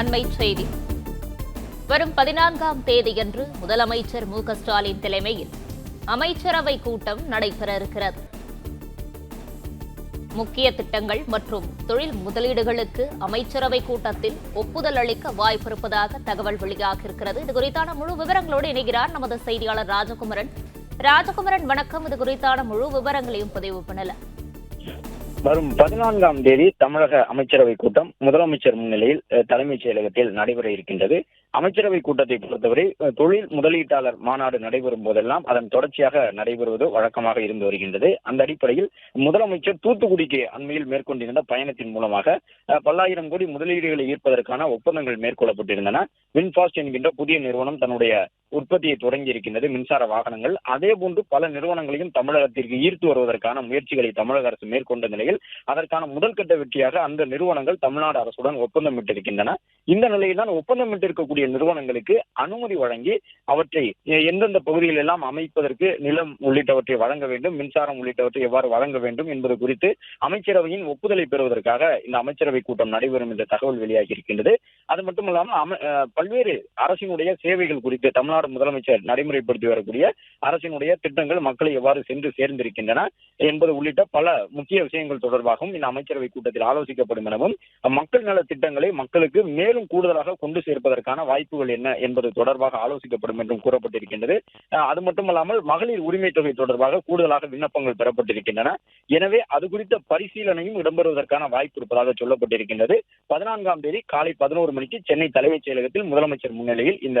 அண்மை செய்தி. வரும் பதினான்காம் தேதியன்று முதலமைச்சர் மு ஸ்டாலின் தலைமையில் அமைச்சரவை கூட்டம் நடைபெற இருக்கிறது. முக்கிய திட்டங்கள் மற்றும் தொழில் முதலீடுகளுக்கு அமைச்சரவை கூட்டத்தில் ஒப்புதல் அளிக்க வாய்ப்பிருப்பதாக தகவல் வெளியாகியிருக்கிறது இது குறித்தான முழு விவரங்களோடு இணைகிறார் நமது செய்தியாளர் ராஜகுமரன். ராஜகுமரன் வணக்கம். இது குறித்தான முழு விவரங்களையும் பதிவு பண்ணல. வரும் பதினான்காம் தேதி தமிழக அமைச்சரவை கூட்டம் முதலமைச்சர் முன்னிலையில் தலைமைச் செயலகத்தில் நடைபெற இருக்கின்றது. அமைச்சரவை கூட்டத்தை பொறுத்தவரை தொழில் முதலீட்டாளர் மாநாடு நடைபெறும் போதெல்லாம் அதன் தொடர்ச்சியாக நடைபெறுவது வழக்கமாக இருந்து வருகின்றது. அந்த அடிப்படையில் முதலமைச்சர் தூத்துக்குடிக்கு அண்மையில் மேற்கொண்டிருந்த பயணத்தின் மூலமாக பல்லாயிரம் கோடி முதலீடுகளை ஈர்ப்பதற்கான ஒப்பந்தங்கள் மேற்கொள்ளப்பட்டிருந்தன. வின்பாஸ்ட் என்கின்ற புதிய நிறுவனம் தன்னுடைய உற்பத்தியை தொடங்கி இருக்கின்றது மின்சார வாகனங்கள். அதே போன்று பல நிறுவனங்களையும் தமிழகத்திற்கு ஈர்த்து வருவதற்கான முயற்சிகளை தமிழக அரசு மேற்கொண்ட நிலையில் அதற்கான முதல் கட்ட வெற்றியாக அந்த நிறுவனங்கள் தமிழ்நாடு அரசுடன் ஒப்பந்தமிட்டிருக்கின்றன. இந்த நிலையில் தான் ஒப்பந்தமிட்டிருக்கக்கூடிய நிறுவனங்களுக்கு அனுமதி வழங்கி அவற்றை எந்தெந்த பகுதியில் எல்லாம் அமைப்பதற்கு நிலம் உள்ளிட்டவற்றை வழங்க வேண்டும் மின்சாரம் உள்ளிட்டவற்றை எவ்வாறு வழங்க வேண்டும் என்பது குறித்து அமைச்சரவையின் ஒப்புதலை பெறுவதற்காக இந்த அமைச்சரவை கூட்டம் நடைபெறும் என்ற தகவல் வெளியாகி இருக்கின்றது அது மட்டுமல்லாமல் அம- பல்வேறு அரசினுடைய சேவைகள் குறித்து தமிழ்நாடு முதலமைச்சர் நடைமுறைப்படுத்தி வரக்கூடிய அரசினுடைய திட்டங்கள் மக்களை எவ்வாறு சென்று சேர்ந்திருக்கின்றன என்பது உள்ளிட்ட பல முக்கிய விஷயங்கள் தொடர்பாகவும் இந்த அமைச்சரவை கூட்டத்தில் ஆலோசிக்கப்படும் எனவும் மக்கள் நல திட்டங்களை மக்களுக்கு மேலும் கூடுதலாக கொண்டு சேர்ப்பதற்கான வாய்ப்புகள் என்ன என்பது தொடர்பாக ஆலோசிக்கப்படும் என்றும் கூறப்பட்டிருக்கின்றது. அது மட்டுமல்லாமல் மகளிர் உரிமை தொகை தொடர்பாக கூடுதலாக விண்ணப்பங்கள் பெறப்பட்டிருக்கின்றன. எனவே அது குறித்த பரிசீலனையும் இடம்பெறுவதற்கான வாய்ப்பு இருப்பதாக சொல்லப்பட்டிருக்கின்றது. பதினான்காம் தேதி காலை பதினோரு மணிக்கு சென்னை தலைமைச் செயலகத்தில் முதலமைச்சர் முன்னிலையில் இந்த